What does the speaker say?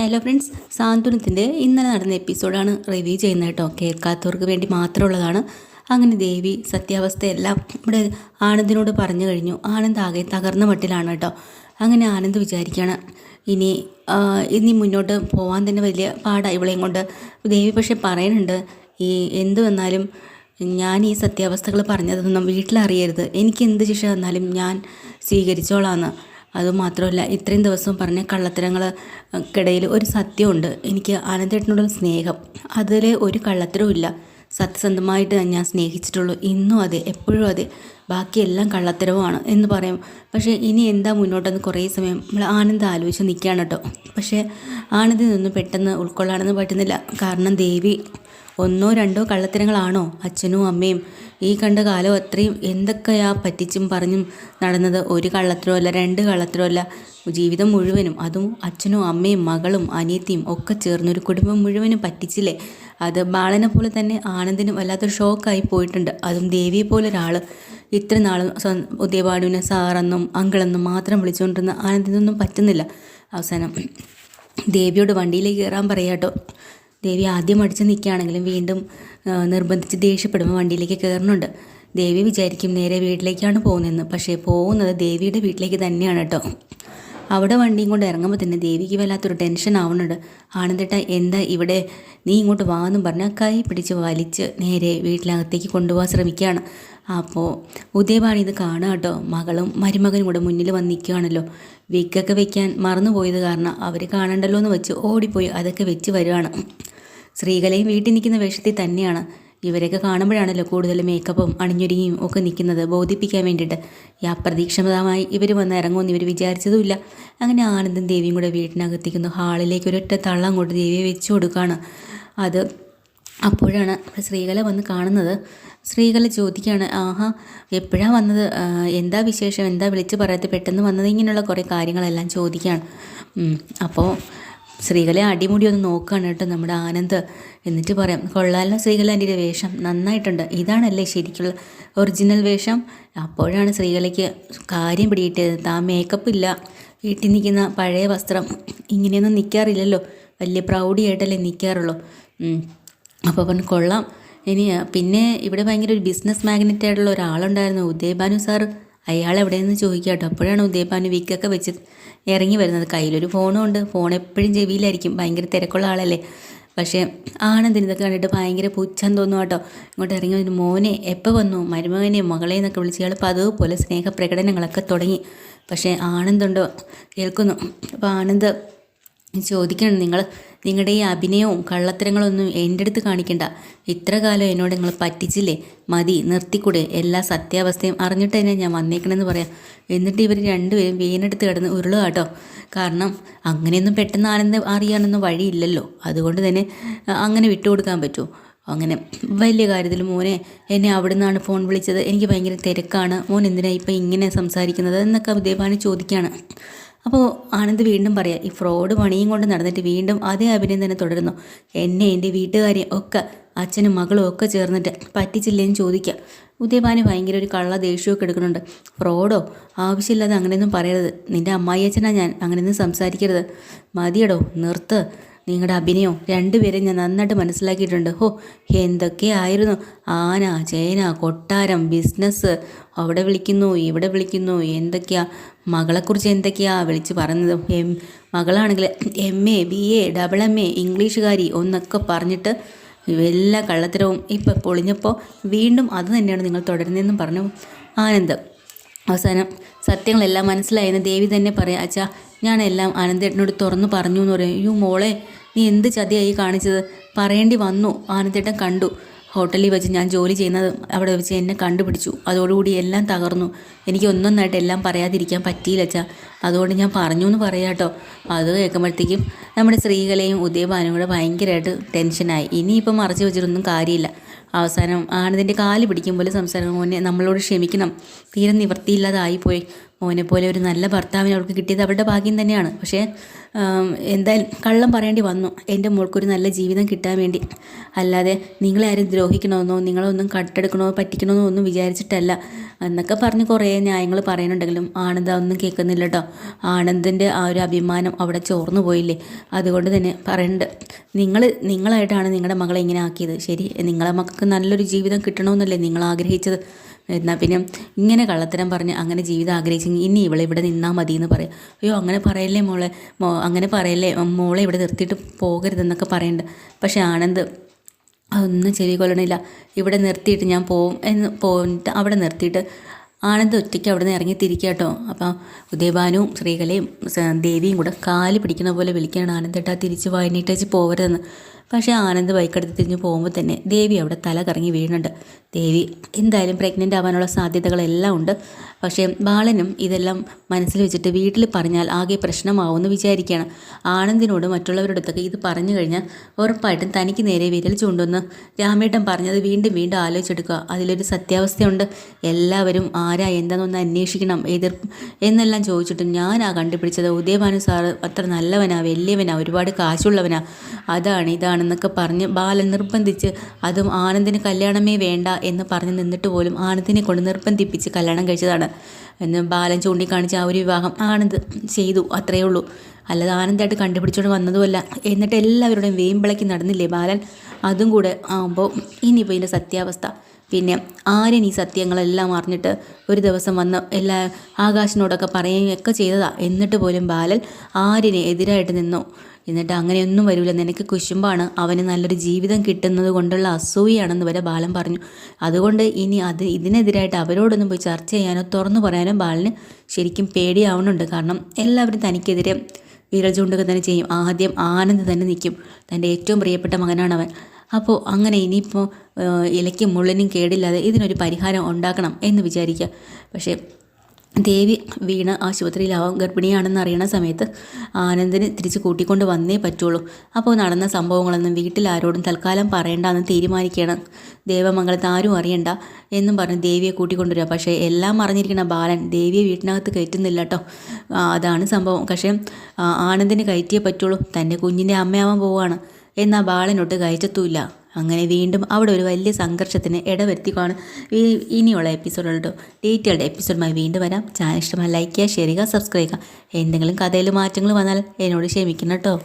Hello friends സാന്ത്വനത്തിന്റെ ഇന്നലെ നടന്ന എപ്പിസോഡാണ് റിവ്യൂ ചെയ്യുന്നത് കേട്ടോ. കേൾക്കാത്തവർക്ക് വേണ്ടി മാത്രമുള്ളതാണ്. അങ്ങനെ ദേവി സത്യാവസ്ഥയെല്ലാം ഇവിടെ ആനന്ദിനോട് പറഞ്ഞു കഴിഞ്ഞു. ആനന്ദ് ആകെ തകർന്ന മട്ടിലാണ് കേട്ടോ. അങ്ങനെ ആനന്ദ് വിചാരിക്കുകയാണ് ഇനി ഇനി മുന്നോട്ട് പോകാൻ തന്നെ വലിയ പാടാണ് ഇവളെയും കൊണ്ട്. ദേവി പക്ഷേ പറയുന്നുണ്ട് ഈ എന്ത് വന്നാലും ഞാൻ ഈ സത്യാവസ്ഥകൾ പറഞ്ഞതൊന്നും വീട്ടിലറിയരുത്. എനിക്ക് എന്ത് ശിക്ഷ തന്നാലും ഞാൻ സ്വീകരിച്ചോളാന്ന്. അതുമാത്രമല്ല ഇത്രയും ദിവസം പറഞ്ഞ കള്ളത്തരങ്ങൾക്കിടയിൽ ഒരു സത്യമുണ്ട് എനിക്ക് ആനന്ദേട്ടനോടുള്ള സ്നേഹം. അതിൽ ഒരു കള്ളത്തരവും ഇല്ല. സത്യസന്ധമായിട്ട് ഞാൻ സ്നേഹിച്ചിട്ടുള്ളൂ. ഇന്നും അതെ എപ്പോഴും അതെ. ബാക്കിയെല്ലാം കള്ളത്തരവുമാണ് എന്ന് പറയും. പക്ഷേ ഇനി എന്താ മുന്നോട്ടെന്ന് കുറേ സമയം നമ്മൾ ആനന്ദ് ആലോചിച്ച് നിൽക്കുകയാണ് കേട്ടോ. പക്ഷേ ആനന്ദിൽ പെട്ടെന്ന് ഉൾക്കൊള്ളാനൊന്നും പറ്റുന്നില്ല. കാരണം ദേവി ഒന്നോ രണ്ടോ കള്ളത്തരങ്ങളാണോ അച്ഛനും അമ്മയും? ഈ കണ്ട കാലം അത്രയും എന്തൊക്കെയാ പറ്റിച്ചും പറഞ്ഞും നടന്നത്? ഒരു കള്ളത്തരോ അല്ല രണ്ട് കള്ളത്തരോ അല്ല ജീവിതം മുഴുവനും അതും അച്ഛനും അമ്മയും മകളും അനിയത്തിയും ഒക്കെ ചേർന്നൊരു കുടുംബം മുഴുവനും പറ്റിച്ചില്ലേ? അത് ബാളനെ പോലെ തന്നെ ആനന്ദിനും വല്ലാത്തൊരു ഷോക്കായി പോയിട്ടുണ്ട്. അതും ദേവിയെ പോലെ ഒരാൾ ഇത്ര നാളും ഉദയപാടുവിനെ സാറെന്നും അങ്കിളെന്നും മാത്രം വിളിച്ചുകൊണ്ടിരുന്ന ആനന്ദിനൊന്നും പറ്റുന്നില്ല. അവസാനം ദേവിയോട് വണ്ടിയിലേക്ക് കയറാൻ പറയാട്ടോ. ദേവി ആദ്യം അടിച്ച് നിൽക്കുകയാണെങ്കിലും വീണ്ടും നിർബന്ധിച്ച് ദേഷ്യപ്പെടുമ്പോൾ വണ്ടിയിലേക്ക് കയറുന്നുണ്ട്. ദേവി വിചാരിക്കും നേരെ വീട്ടിലേക്കാണ് പോകുന്നതെന്ന്. പക്ഷേ പോകുന്നത് ദേവിയുടെ വീട്ടിലേക്ക് തന്നെയാണ് കേട്ടോ. അവിടെ വണ്ടിയും കൊണ്ട് ഇറങ്ങുമ്പോൾ തന്നെ ദേവിക്ക് വല്ലാത്തൊരു ടെൻഷൻ ആവുന്നുണ്ട്. ആനന്ദേട്ട എന്താ ഇവിടെ? നീ ഇങ്ങോട്ട് വാ എന്നും പറഞ്ഞാൽ കൈ പിടിച്ച് വലിച്ച് നേരെ വീട്ടിനകത്തേക്ക് കൊണ്ടുപോകാൻ ശ്രമിക്കുകയാണ്. അപ്പോൾ ഉദയവാണി ഇത് കാണുക കേട്ടോ. മകളും മരുമകനും കൂടെ മുന്നിൽ വന്ന് നിൽക്കുകയാണല്ലോ വിഗൊക്കെ വെക്കാൻ മറന്നുപോയത് കാരണം അവർ കാണണ്ടല്ലോ എന്ന് വെച്ച് ഓടിപ്പോയി അതൊക്കെ വെച്ച് വരുവാണ്. സ്ത്രീകളെയും വീട്ടിൽ നിൽക്കുന്ന വേഷത്തിൽ തന്നെയാണ്. ഇവരെയൊക്കെ കാണുമ്പോഴാണല്ലോ കൂടുതൽ മേക്കപ്പും അണിഞ്ഞൊരുങ്ങിയും ഒക്കെ നിൽക്കുന്നത് ബോധിപ്പിക്കാൻ വേണ്ടിയിട്ട്. ഈ അപ്രതീക്ഷിതമായി ഇവർ വന്ന് ഇറങ്ങുമെന്ന് ഇവർ വിചാരിച്ചതുമില്ല. അങ്ങനെ ആനന്ദം ദേവിയും കൂടെ വീട്ടിനകത്തിരിക്കുന്നു ഹാളിലേക്ക് ഒരൊറ്റ തള്ളം കൊണ്ട് ദേവിയെ വെച്ച് കൊടുക്കുകയാണ്. അത് അപ്പോഴാണ് സ്ത്രീകളെ വന്ന് കാണുന്നത്. സ്ത്രീകളെ ചോദിക്കുകയാണ് ആഹാ എപ്പോഴാണ് വന്നത്? എന്താ വിശേഷം? എന്താ വിളിച്ച് പറയാത്ത? പെട്ടെന്ന് വന്നത്? ഇങ്ങനെയുള്ള കുറേ കാര്യങ്ങളെല്ലാം ചോദിക്കുകയാണ്. അപ്പോൾ സ്ത്രീകളെ അടിമുടി ഒന്ന് നോക്കുകയാണ് കേട്ടോ നമ്മുടെ ആനന്ദ്. എന്നിട്ട് പറയാം കൊള്ളാലോ സ്ത്രീകളെ ആന്റിയുടെ വേഷം. നന്നായിട്ടുണ്ട്. ഇതാണല്ലേ ശരിക്കുള്ള ഒറിജിനൽ വേഷം. അപ്പോഴാണ് സ്ത്രീകളേക്ക് കാര്യം പിടിയിട്ടത് താ മേക്കപ്പ് ഇല്ല. വീട്ടിൽ നിൽക്കുന്ന പഴയ വസ്ത്രം. ഇങ്ങനെയൊന്നും നിൽക്കാറില്ലല്ലോ. വലിയ പ്രൗഡിയായിട്ടല്ലേ നിൽക്കാറുള്ളൂ. അപ്പോൾ പറഞ്ഞു കൊള്ളാം. ഇനി പിന്നെ ഇവിടെ ഭയങ്കര ഒരു ബിസിനസ് മാഗ്നറ്റ് ആയിട്ടുള്ള ഒരാളുണ്ടായിരുന്നു ഉദയഭാനു സാർ അയാൾ എവിടെയെന്ന് ചോദിക്കുക കേട്ടോ അപ്പോഴാണ് ഉദയഭാനു വിക്കൊക്കെ വെച്ച് ഇറങ്ങി വരുന്നത്. കയ്യിലൊരു ഫോണും ഉണ്ട്. ഫോൺ എപ്പോഴും ചെവിയിലായിരിക്കും. ഭയങ്കര തിരക്കുള്ള ആളല്ലേ. പക്ഷേ ആണെന്തിന്? ഇതൊക്കെ കണ്ടിട്ട് ഭയങ്കര പുച്ഛം തോന്നും കേട്ടോ ഇങ്ങോട്ട് ഇറങ്ങി വന്നു മോനെ എപ്പോൾ വന്നു? മരുമകനെ മകളെ എന്നൊക്കെ വിളിച്ച് ഇയാൾ പതിവ് സ്നേഹപ്രകടനങ്ങളൊക്കെ തുടങ്ങി. പക്ഷേ ആനന്ദുണ്ടോ കേൾക്കുന്നു. അപ്പോൾ ആനന്ദ് ചോദിക്കണം നിങ്ങൾ നിങ്ങളുടെ ഈ അഭിനയവും കള്ളത്തരങ്ങളൊന്നും എന്റെ അടുത്ത് കാണിക്കണ്ട. ഇത്ര കാലം എന്നോട് നിങ്ങൾ പറ്റിച്ചില്ലേ? മതി നിർത്തിക്കൂടെ. എല്ലാ സത്യാവസ്ഥയും അറിഞ്ഞിട്ട് തന്നെ ഞാൻ വന്നേക്കണമെന്ന് പറയാം. എന്നിട്ട് ഇവർ രണ്ടുപേരും വീണെടുത്ത് കിടന്ന് ഉരുളുക കേട്ടോ. കാരണം അങ്ങനെയൊന്നും പെട്ടെന്ന് ആനന്ദ അറിയാനൊന്നും വഴിയില്ലല്ലോ. അതുകൊണ്ട് തന്നെ അങ്ങനെ വിട്ടുകൊടുക്കാൻ പറ്റുമോ അങ്ങനെ വലിയ കാര്യത്തിൽ മോനെ എന്നെ അവിടെ നിന്നാണ് ഫോൺ വിളിച്ചത്. എനിക്ക് ഭയങ്കര തിരക്കാണ്. മോൻ എന്തിനാണ് ഇപ്പം ഇങ്ങനെ സംസാരിക്കുന്നത്? എന്നൊക്കെ ദേവാനി ചോദിക്കുകയാണ്. അപ്പോൾ ആനന്ദ് വീണ്ടും പറയാം ഈ ഫ്രോഡ് പണിയും കൊണ്ട് നടന്നിട്ട് വീണ്ടും അതേ അഭിനയം തന്നെ തുടരുന്നു. എന്നെ എന്റെ വീട്ടുകാരെയും ഒക്കെ അച്ഛനും മകളും ഒക്കെ ചേർന്നിട്ട് പറ്റിച്ചില്ലേന്ന് ചോദിക്കുക ഉദയഭാനു ഭയങ്കര ഒരു കള്ള ദേഷ്യമൊക്കെ എടുക്കുന്നുണ്ട്. ഫ്രോഡോ ആവശ്യമില്ലാതെ അങ്ങനെയൊന്നും പറയരുത്. നിന്റെ അമ്മായി അച്ഛനാ ഞാൻ. അങ്ങനെയൊന്നും സംസാരിക്കരുത്. മതിയടോ നിർത്ത്. നിങ്ങളുടെ അഭിനയം രണ്ടുപേരും ഞാൻ നന്നായിട്ട് മനസ്സിലാക്കിയിട്ടുണ്ട്. ഹോ എന്തൊക്കെയായിരുന്നു? ആന ചേന കൊട്ടാരം ബിസിനസ് അവിടെ വിളിക്കുന്നു ഇവിടെ വിളിക്കുന്നു. എന്തൊക്കെയാ? മകളെക്കുറിച്ച് എന്തൊക്കെയാ വിളിച്ച് പറഞ്ഞത് M മകളാണെങ്കിൽ M A B A double M A ഇംഗ്ലീഷുകാരി ഒന്നൊക്കെ പറഞ്ഞിട്ട് എല്ലാ കള്ളത്തരവും ഇപ്പം പൊളിഞ്ഞപ്പോൾ വീണ്ടും അത് തന്നെയാണ് നിങ്ങൾ തുടരുന്നതെന്നും പറഞ്ഞു. ആനന്ദം അവസാനം സത്യങ്ങളെല്ലാം മനസ്സിലായെന്ന് ദേവി തന്നെ പറയാം. അച്ഛാ ഞാനെല്ലാം ആനന്ദേട്ടനോട് തുറന്നു പറഞ്ഞു എന്ന് പറയും. അയ്യോ മോളെ നീ എന്ത് ചതിയായി കാണിച്ചത്? പറയേണ്ടി വന്നു. ആനന്ദേട്ടൻ കണ്ടു. ഹോട്ടലിൽ വെച്ച് ഞാൻ ജോലി ചെയ്യുന്നത് അവിടെ വെച്ച് എന്നെ കണ്ടുപിടിച്ചു. അതോടുകൂടി എല്ലാം തകർന്നു. എനിക്ക് ഒന്നൊന്നായിട്ട് എല്ലാം പറയാതിരിക്കാൻ പറ്റിയില്ല അച്ഛാ. അതുകൊണ്ട് ഞാൻ പറഞ്ഞു എന്ന് പറയാം കേട്ടോ അത് കേൾക്കുമ്പോഴത്തേക്കും നമ്മുടെ സ്ത്രീകളെയും ഉദയഭാനും കൂടെ ഭയങ്കരമായിട്ട് ടെൻഷനായി. ഇനിയിപ്പം മറച്ചു വെച്ചിട്ടൊന്നും കാര്യമില്ല. അവസാനം ആനന്ദിന്റെ കാൽ പിടിക്കും പോലെ സംസാരം മോനെ നമ്മളോട് ക്ഷമിക്കണം. തീരെ നിവൃത്തിയില്ലാതായിപ്പോയി. മോനെ പോലെ ഒരു നല്ല ഭർത്താവിനെ അവൾക്ക് കിട്ടിയത് അവരുടെ ഭാഗ്യം തന്നെയാണ്. പക്ഷേ എന്തായാലും കള്ളം പറയേണ്ടി വന്നു. എന്റെ മോൾക്കൊരു നല്ല ജീവിതം കിട്ടാൻ വേണ്ടി. അല്ലാതെ നിങ്ങളെ ആരും ദ്രോഹിക്കണമെന്നോ നിങ്ങളൊന്നും കട്ടെടുക്കണമോ പറ്റിക്കണമെന്നോ ഒന്നും വിചാരിച്ചിട്ടല്ല. എന്നൊക്കെ പറഞ്ഞ് കുറേ ന്യായങ്ങൾ പറയുന്നുണ്ടെങ്കിലും ആനന്ദ ഒന്നും കേൾക്കുന്നില്ല കേട്ടോ. ആനന്ദിന്റെ ആ ഒരു അഭിമാനം അവിടെ ചോർന്നു പോയില്ലേ? അതുകൊണ്ട് തന്നെ പറയുന്നുണ്ട് നിങ്ങൾ നിങ്ങളായിട്ടാണ് നിങ്ങളുടെ മകളെ ഇങ്ങനെ ആക്കിയത്. ശരി നിങ്ങളെ മക്കൾക്ക് നല്ലൊരു ജീവിതം കിട്ടണമെന്നല്ലേ നിങ്ങൾ ആഗ്രഹിച്ചത്? എന്നാൽ പിന്നെ ഇങ്ങനെ കള്ളത്തരം പറഞ്ഞ് അങ്ങനെ ജീവിതം ആഗ്രഹിച്ചെങ്കിൽ ഇനി ഇവളെ ഇവിടെ നിന്നാൽ മതി എന്ന് പറയും. അയ്യോ അങ്ങനെ പറയല്ലേ മോളെ? മോ അങ്ങനെ പറയല്ലേ? മോളെ ഇവിടെ നിർത്തിയിട്ട് പോകരുതെന്നൊക്കെ പറയുന്നുണ്ട് പക്ഷേ ആനന്ദ് അതൊന്നും ചെവി കൊല്ലണില്ല ഇവിടെ നിർത്തിയിട്ട് ഞാൻ പോവും എന്ന് പോയിട്ട് അവിടെ നിർത്തിയിട്ട് ആനന്ദ് ഒറ്റയ്ക്ക് അവിടെ നിന്ന് ഇറങ്ങി തിരിക്കുക കേട്ടോ. അപ്പം ഉദയഭാനുവും ശ്രീകലയും ദേവിയും കൂടെ കാൽ പിടിക്കുന്ന പോലെ വിളിക്കുകയാണ് ആനന്ദേട്ടാ തിരിച്ച് വൈകിട്ടേച്ച് പോകരുതെന്ന്. പക്ഷേ ആനന്ദ് ബൈക്കെടുത്ത് തിരിഞ്ഞ് പോകുമ്പോൾ തന്നെ ദേവി അവിടെ തല കറങ്ങി വീഴുന്നുണ്ട്. ദേവി എന്തായാലും പ്രഗ്നന്റ് ആവാനുള്ള സാധ്യതകളെല്ലാം ഉണ്ട്. പക്ഷേ ബാലനും ഇതെല്ലാം മനസ്സിൽ വെച്ചിട്ട് വീട്ടിൽ പറഞ്ഞാൽ ആകെ പ്രശ്നമാവുമെന്ന് വിചാരിക്കുകയാണ്. ആനന്ദിനോട് മറ്റുള്ളവരുടെ അടുത്തൊക്കെ ഇത് പറഞ്ഞു കഴിഞ്ഞാൽ ഉറപ്പായിട്ടും തനിക്ക് നേരെ വിരൽ ചൂണ്ടുമെന്ന് രാമേട്ടൻ പറഞ്ഞത് വീണ്ടും വീണ്ടും ആലോചിച്ചെടുക്കുക. അതിലൊരു സത്യാവസ്ഥയുണ്ട്. എല്ലാവരും ആരാ എന്താണെന്നൊന്ന് അന്വേഷിക്കണം എതിർ എന്നെല്ലാം ഞാൻ ഞാനാ കണ്ടുപിടിച്ചത്. ഉദയഭാനു സാറ് അത്ര നല്ലവനാ വലിയവനാ ഒരുപാട് കാശുള്ളവനാ. അതാണ് ഇതാണെന്നൊക്കെ പറഞ്ഞ് ബാലൻ നിർബന്ധിച്ച് അതും ആനന്ദിന് കല്യാണമേ വേണ്ട എന്ന് പറഞ്ഞ് നിന്നിട്ട് പോലും ആനന്ദിനെ കൊണ്ട് നിർബന്ധിപ്പിച്ച് കല്യാണം കഴിച്ചതാണ്. എന്ന് ബാലൻ ചൂണ്ടിക്കാണിച്ച ആ ഒരു വിവാഹം ആനന്ദ് ചെയ്തു അത്രയേ ഉള്ളൂ. അല്ലാതെ ആനന്ദമായിട്ട് കണ്ടുപിടിച്ചോണ്ട് വന്നതുമല്ല. എന്നിട്ട് എല്ലാവരുടെയും വേമ്പിളക്കി നടന്നില്ലേ ബാലൻ? അതും കൂടെ ആകുമ്പോൾ ഇനിയിപ്പോൾ ഇതിന്റെ സത്യാവസ്ഥ. പിന്നെ ആര്യൻ ഈ സത്യങ്ങളെല്ലാം അറിഞ്ഞിട്ട് ഒരു ദിവസം വന്ന് എല്ലാ ആകാശിനോടൊക്കെ പറയുകയൊക്കെ ചെയ്തതാ. എന്നിട്ട് പോലും ബാലൻ ആരിനെ എതിരായിട്ട് നിന്നു. എന്നിട്ട് അങ്ങനെയൊന്നും വരില്ല നിനക്ക് കുശുമ്പാണ്. അവന് നല്ലൊരു ജീവിതം കിട്ടുന്നത് കൊണ്ടുള്ള അസൂയാണെന്ന് വരെ ബാലൻ പറഞ്ഞു. അതുകൊണ്ട് ഇനി അത് ഇതിനെതിരായിട്ട് അവരോടൊന്നും പോയി ചർച്ച ചെയ്യാനോ തുറന്നു പറയാനോ ബാലന് ശരിക്കും പേടിയാവുന്നുണ്ട്. കാരണം എല്ലാവരും തനിക്കെതിരെ വിരൽ ചൂണ്ടുക തന്നെ ചെയ്യും. ആദ്യം ആനന്ദ് തന്നെ നിൽക്കും. തന്റെ ഏറ്റവും പ്രിയപ്പെട്ട മകനാണ് അവൻ. അപ്പോൾ അങ്ങനെ ഇനിയിപ്പോൾ ഇലയ്ക്കും മുള്ളിനും കേടില്ലാതെ ഇതിനൊരു പരിഹാരം ഉണ്ടാക്കണം എന്ന് വിചാരിക്കുക. പക്ഷേ ദേവി വീണ് ആശുപത്രിയിലാവും. ഗർഭിണിയാണെന്ന് അറിയണ സമയത്ത് ആനന്ദിന് തിരിച്ച് കൂട്ടിക്കൊണ്ട് വന്നേ പറ്റുള്ളൂ. അപ്പോൾ നടന്ന സംഭവങ്ങളൊന്നും വീട്ടിൽ ആരോടും തൽക്കാലം പറയണ്ടെന്ന് തീരുമാനിക്കുകയാണ്. ദേവമംഗലത്ത് ആരും അറിയണ്ട എന്നും പറഞ്ഞ് ദേവിയെ കൂട്ടിക്കൊണ്ടുവരിക പക്ഷേ എല്ലാം അറിഞ്ഞിരിക്കുന്ന ബാലൻ ദേവിയെ വീട്ടിനകത്ത് കയറ്റുന്നില്ല കേട്ടോ. അതാണ് സംഭവം. പക്ഷേ ആനന്ദിന് കയറ്റിയേ പറ്റുള്ളൂ. തന്റെ കുഞ്ഞിന്റെ അമ്മയാവാൻ പോവുകയാണ്. എന്നാൽ ബാലനൊട്ട് കയറ്റത്തുമില്ല. അങ്ങനെ വീണ്ടും അവിടെ ഒരു വലിയ സംഘർഷത്തിന് ഇടവരുത്തിക്കാണ്. ഇനിയുള്ള എപ്പിസോഡുകളുടെ ഡീറ്റെയിൽഡ് എപ്പിസോഡുമായി വീണ്ടും വരാം. ചാനൽ ഇഷ്ടമായി ലൈക്ക് ചെയ്യുക ഷെയർ ചെയ്യുക സബ്സ്ക്രൈബ് ചെയ്യുക. എന്തെങ്കിലും കഥയിൽ മാറ്റങ്ങൾ വന്നാൽ എന്നോട് ക്ഷമിക്കണം കേട്ടോ.